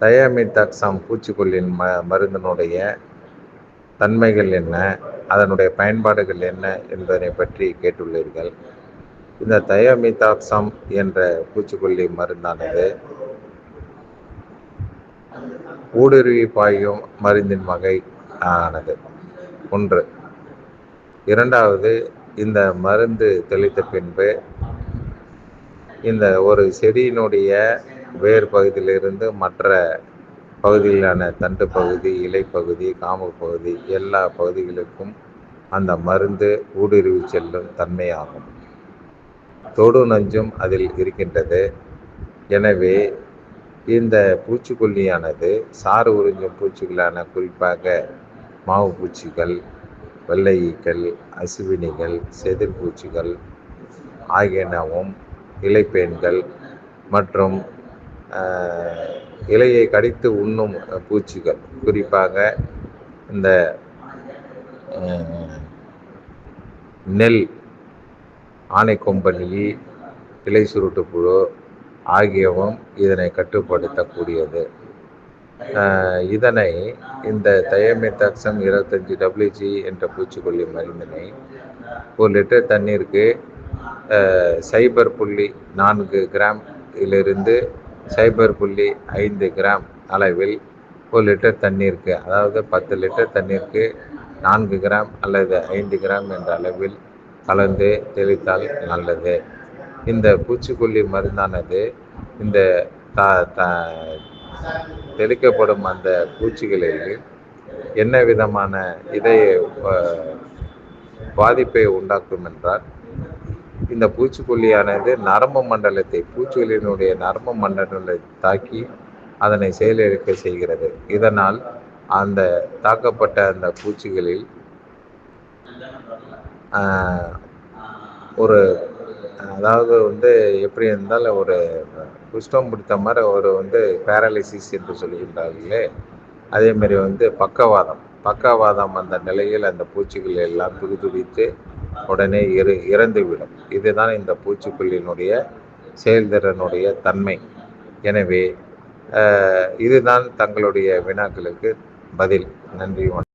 தயாமித்தாக்சாம் பூச்சிக்கொல்லியின் ம மருந்தினுடைய தன்மைகள் என்ன? அதனுடைய பயன்பாடுகள் என்ன? என்பதனை பற்றி கேட்டுள்ளீர்கள். இந்த தயாமித்தாக்சாம் என்ற பூச்சிக்கொல்லி மருந்தானது ஊடுருவி பாயும் மருந்தின் வகை ஆனது. ஒன்று. இரண்டாவது இந்த மருந்து தெளித்த பின்பு இந்த ஒரு செடியினுடைய வேர் பகுதியிலிருந்து மற்ற பகுதியிலான தண்டு பகுதி இலை பகுதி காம்பு பகுதி எல்லா பகுதிகளுக்கும் அந்த மருந்து ஊடுருவி செல்லும் தன்மையாகும். தொடு நஞ்சும் அதில் இருக்கின்றது. எனவே இந்த பூச்சிக்கொல்லியானது சாறு உறிஞ்சும் பூச்சிகளான குறிப்பாக மாவு பூச்சிகள் வெள்ளை ஈக்கள் அசுவினிகள் செதில் பூச்சிகள் ஆகியனவும் இலைப்பேன்கள் மற்றும் இலையை கடித்து உண்ணும் பூச்சிகள். குறிப்பாக இந்த நெல் ஆனைக்கொம்பலி இலை சுருட்டு புழு ஆகியவும் இதனை கட்டுப்படுத்தக்கூடியது. இதனை இந்த தயமித்தாக்சம் இருபத்தஞ்சி டபிள்யூஜி என்ற பூச்சிக்கொல்லி மருந்தினை ஒரு லிட்டர் தண்ணீருக்கு சைபர் புள்ளி நான்கு கிராம் இலிருந்து சைபர் புள்ளி ஐந்து கிராம் அளவில் ஒரு லிட்டர் தண்ணீருக்கு அதாவது பத்து லிட்டர் தண்ணீருக்கு நான்கு கிராம் அல்லது ஐந்து கிராம் என்ற அளவில் கலந்து தெளித்தால் நல்லது. இந்த பூச்சிக்கொல்லி மருந்தானது இந்த த த தெளிக்கப்படும் அந்த பூச்சிகளில் என்ன விதமான இதய பாதிப்பை உண்டாக்கும் என்றால் இந்த பூச்சிக்கொல்லியானது நரம்பு மண்டலத்தை பூச்சிகளினுடைய நரம்பு மண்டலத்தை தாக்கி அதனை செயலிழக்க செய்கிறது. இதனால் அந்த தாக்கப்பட்ட அந்த பூச்சிகளில் ஒரு அதாவது வந்து எப்படி இருந்தாலும் ஒரு குஷ்டம் பிடித்த மாதிரி ஒரு வந்து பேரலிசிஸ் என்று சொல்கின்றார்களே. அதே மாதிரி வந்து பக்கவாதம். பக்கவாதம் அந்த நிலையில் அந்த பூச்சிகள் எல்லாம் துடிதுடித்து உடனே இற இறந்துவிடும். இதுதான் இந்த பூச்சிக்கொல்லியினுடைய செயல்திறனுடைய தன்மை. எனவே இதுதான் தங்களுடைய வினாக்களுக்கு பதில். நன்றி வணக்கம்.